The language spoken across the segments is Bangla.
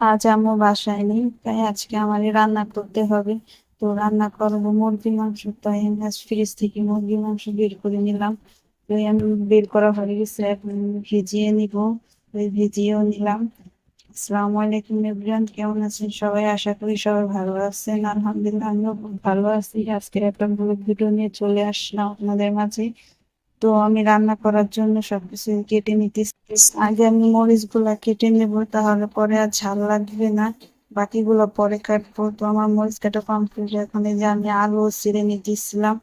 আজ আম্মু বাসায় নেই, তাই আজকে আমারই রান্না করতে হবে। তো রান্না করব মুরগির মাংস, তাই আমি আজ ফ্রিজ থেকে মুরগির মাংস বের করে নিলাম। তো আমি বের করা হয়ে গেছে, এখন ভিজিয়ে নিব। ভিজিয়েও নিলাম। আসসালামু আলাইকুম এভরিওয়ান কেমন আছেন সবাই? আশা করি সবাই ভালো আছেন। আলহামদুলিল্লাহ, আমিও ভালো আছি। আজকে একটা ভিডিও নিয়ে চলে আসলাম আপনাদের মাঝে। তো আমি রান্না করার জন্য সবকিছু কেটে নিতেছি। আগে আমি মরিচগুলা কেটে নেব, তাহলে পরে আর ঝাল লাগবে না। বাকিগুলো পরে কাটবো। তো আমার মরিচ কাটা কমপ্লিট এখন যে আমি আলু ছিঁড়ে নিতেছিলাম,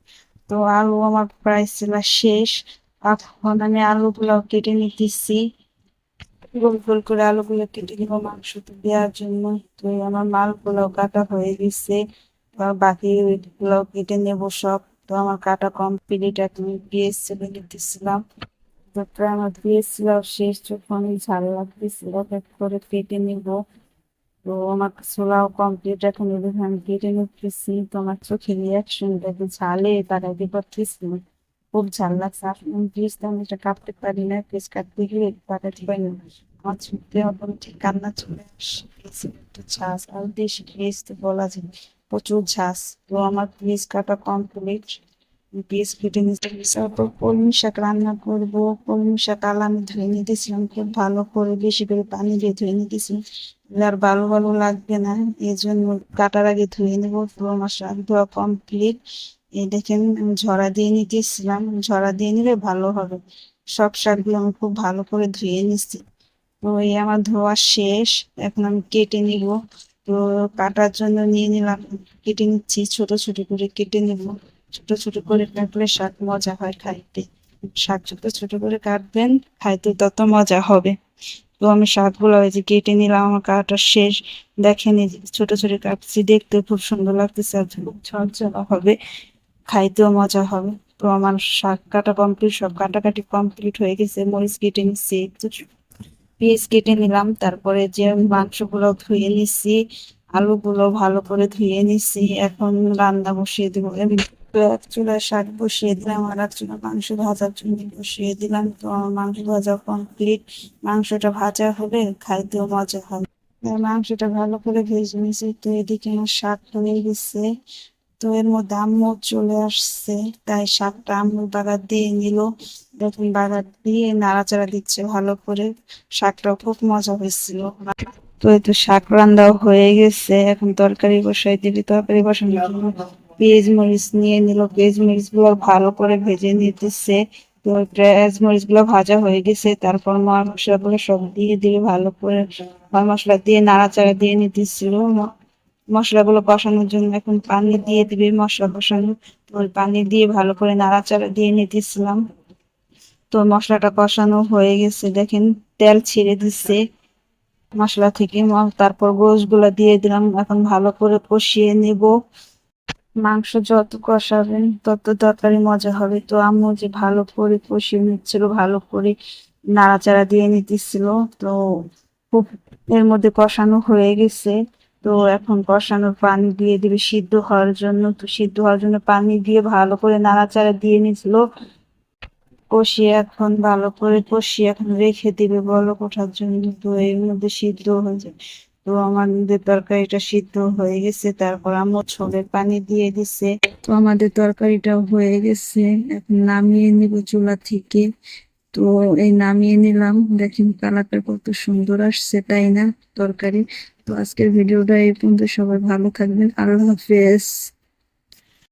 তো আলু আমার প্রায় ছিল শেষ। এখন আমি আলুগুলো কেটে নিতেছি। গোল গোল করে আলুগুলো কেটে নিবো মাংস দেওয়ার জন্য। তো আমার মালগুলো কাটা হয়ে গেছে। বাকি গুলো কেটে নেব সব। তো আমার কাটা কমপ্লিট এখন পেঁয়াজ ছেড়ে নিতেছিলাম তো প্রায় আমার পেঁয়াজ ছিল শেষ, যখন ঝাল লাগতেছিল করে কেটে নিব। তো আমার ছোলাও কমপ্লিট এখন আমি কেটে নিতেছি। তো আমার চোখের রিয়াকশন দেখে ঝালে তাড়াইতে পারতেছি না। খুব ঝাল লাগছে। আসলে প্লিজ তো আমি এটা কাটতে পারি না প্লিজ কাটতে গেলে কাটাতে পারি না। আমার চোখে অটোমেটিক কান্না চলে আসে একটু ঝাঁস আর তো বলা যায়। প্রচুর ঝাঁস তো আমার পিস কাটা কমপ্লিট পিস কেটে তারপর কলমি শাক রান্না করব। কলমি শাক আলা আমি ধুয়ে নিতেছিলাম। খুব ভালো করে বেশি করে পানি দিয়ে ধুয়ে নিতেছিলাম আর ভালো ভালো লাগবে না। এই জন্য কাটার আগে ধুয়ে নেব। তো আমার শাক ধোয়া কমপ্লিট এই দেখেন, আমি ঝরা দিয়ে নিতেছিলাম। ঝরা দিয়ে নিলে ভালো হবে। সব শাকগুলো আমি খুব ভালো করে ধুয়ে নিচ্ছি। তো এই আমার ধোয়া শেষ। এখন আমি কেটে নিব। তো কাটার জন্য নিয়ে নিলাম, কেটে নিচ্ছি, ছোট ছোট করে কেটে নিব। ছোট ছোট করে কাটলে শাক মজা হয় খাইতে। শাক যত ছোট করে কাটবেন, খাইতে তত মজা হবে। তো আমি শাকগুলো ওই যে কেটে নিলাম, আমার কাটা শেষ। দেখেন এই ছোট ছোট কাটছি, দেখতে খুব সুন্দর লাগতেছে, আর ঝরঝরা হবে, খাইতেও মজা হবে। তো আমার শাক কাটা কমপ্লিট সব কাটাকাটি কমপ্লিট হয়ে গেছে, মরিচ কেটে নিচ্ছি পেঁয়াজ কেটে নিলাম, তারপরে যে মাংসগুলো ধুয়ে নিচ্ছি আলুগুলো ভালো করে ধুয়ে নিচ্ছি এখন রান্না বসিয়ে দেবো। এক চুলায় শাক বসিয়ে দিলাম আর এক চুলা মাংস ভাজার জন্য বসিয়ে দিলাম। তো মাংস ভাজা কমপ্লিট মাংসটা ভাজা হবে, খাইতেও মজা হবে। মাংসটা ভালো করে ভেজে নিয়েছি তো এদিকে আমার শাক হয়ে গেছে। তো এর মধ্যে আম্মু চলে আসছে, তাই শাকটা আম্মু বাগার দিয়ে নিল। দেখুন বাগার দিয়ে নাড়াচাড়া দিচ্ছে ভালো করে। শাকটাও খুব মজা হয়েছিল। তো এই তো শাক রান্নাও হয়ে গেছে। এখন তরকারি বসাই দিবি, তরকারি জন্য পেঁয়াজ মরিচ নিয়ে নিল। পেঁয়াজ মরিচগুলো ভালো করে ভেজে নিতেছে। তো পেঁয়াজ মরিচগুলো ভাজা হয়ে গেছে। তারপর মশলা গুলো সব দিয়ে দিবে ভালো করে। ময় মশলা দিয়ে নাড়াচাড়া দিয়ে নিতেছিল। মশলাগুলো কষানোর জন্য এখন পানি দিয়ে দিবে, মশলা কষানো। তো ওই পানি দিয়ে ভালো করে নাড়াচাড়া দিয়ে নিতেছিলাম। তো মশলাটা কষানো হয়ে গেছে, দেখেন তেল ছিঁড়ে দিচ্ছে মশলা থেকে। তারপর গোশগুলো দিয়ে দিলাম, এখন ভালো করে কষিয়ে নেব। মাংস যত কষাবেন, তত তরকারি মজা হবে। তো আম্মু যে ভালো করে কষিয়ে নিচ্ছিল, ভালো করে নাড়াচাড়া দিয়ে নিতেছিল। তো খুব এর মধ্যে কষানো হয়ে গেছে। তো এখন কষানোর পানি দিয়ে দিবে সিদ্ধ হওয়ার জন্য। তো সিদ্ধ হওয়ার জন্য পানি দিয়ে ভালো করে নাড়াচাড়া দিয়ে নিছিল কষিয়ে এখন ভালো করে কষিয়ে এখন রেখে দিবে বলক ওঠার জন্য। তো এর মধ্যে সিদ্ধ হয়ে যাবে। তো আমাদের তরকারিটা সিদ্ধ হয়ে গেছে। তারপর আম্মু ছোলের পানি দিয়ে দিছে। তো আমাদের তরকারিটাও হয়ে গেছে। এখন নামিয়ে নিব চুলা থেকে। তো এই নামিয়ে নিলাম। দেখেন কালারটা কত সুন্দর আসছে, তাই না? তরকারি। তো আজকের ভিডিওটা এই পর্যন্ত। সবাই ভালো থাকবেন। আল্লাহ হাফেজ।